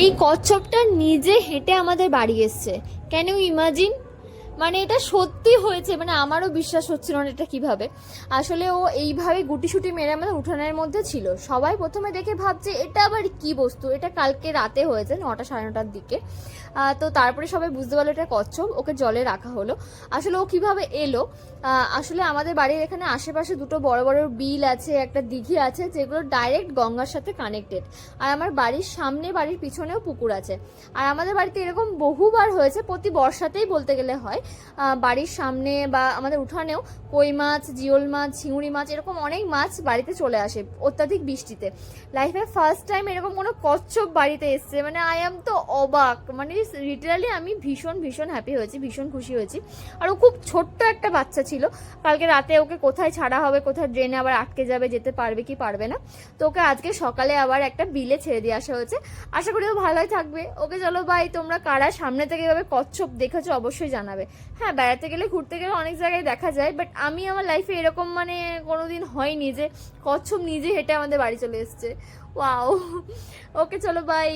এই কচ্ছপটা নিজে হেঁটে আমাদের বাড়ি এসছে। ক্যান ইউ ইমাজিন মানে এটা সত্যি হয়েছে মানে আমারও বিশ্বাস হচ্ছিল না এটা কীভাবে। আসলে ও এইভাবে গুটিসুটি মেরে আমাদের উঠানের মধ্যে ছিল। সবাই প্রথমে দেখে ভাবছে, এটা আবার কি বস্তু? এটা কালকে রাতে হয়েছে নটা সাড়ে নটার দিকে। তো তারপরে সবাই বুঝতে পারল এটা কচ্ছপ, ওকে জলে রাখা হলো। আসলে ও কীভাবে এলো? আসলে আমাদের বাড়ির এখানে আশেপাশে দুটো বড় বড় বিল আছে, একটা দিঘি আছে, যেগুলো ডাইরেক্ট গঙ্গার সাথে কানেক্টেড আর আমার বাড়ির সামনে, বাড়ির পিছনেও পুকুর আছে। আর আমাদের বাড়িতে এরকম বহুবার হয়েছে, প্রতি বর্ষাতেই বলতে গেলে হয়। বাড়ির সামনে বা আমাদের উঠানেও কই মাছ, জিওল মাছ, ঝিঙুড়ি মাছ, এরকম অনেক মাছ বাড়িতে চলে আসে অত্যাধিক বৃষ্টিতে। লাইফে ফার্স্ট টাইম এরকম কোনো কচ্ছপ বাড়িতে এসছে মানে আই এম তো অবাক মানে লিটারালি আমি ভীষণ ভীষণ হ্যাপি হয়েছি, ভীষণ খুশি হয়েছি। আর ও খুব ছোট্ট একটা বাচ্চা ছিল, কালকে রাতে ওকে কোথায় ছাড়া হবে, কোথায় ড্রেনে আবার আটকে যাবে, যেতে পারবে কি পারবে না, তো ওকে আজকে সকালে আবার একটা বিলে ছেড়ে দিয়ে আসা হয়েছে। আশা করি ও ভালোই থাকবে। ওকে চলো ভাই তোমরা কারা সামনে থেকে এভাবে কচ্ছপ দেখেছ অবশ্যই জানাবে। হ্যাঁ বেড়াতে গেলে, ঘুরতে গেলে অনেক জায়গায় দেখা যায় বাট আমি আমার লাইফে এরকম মানে কোনোদিন হয়নি যে কচ্ছপ নিজে হেঁটে আমাদের বাড়ি চলে এসছে। ওয়াও ওকে চলো বাই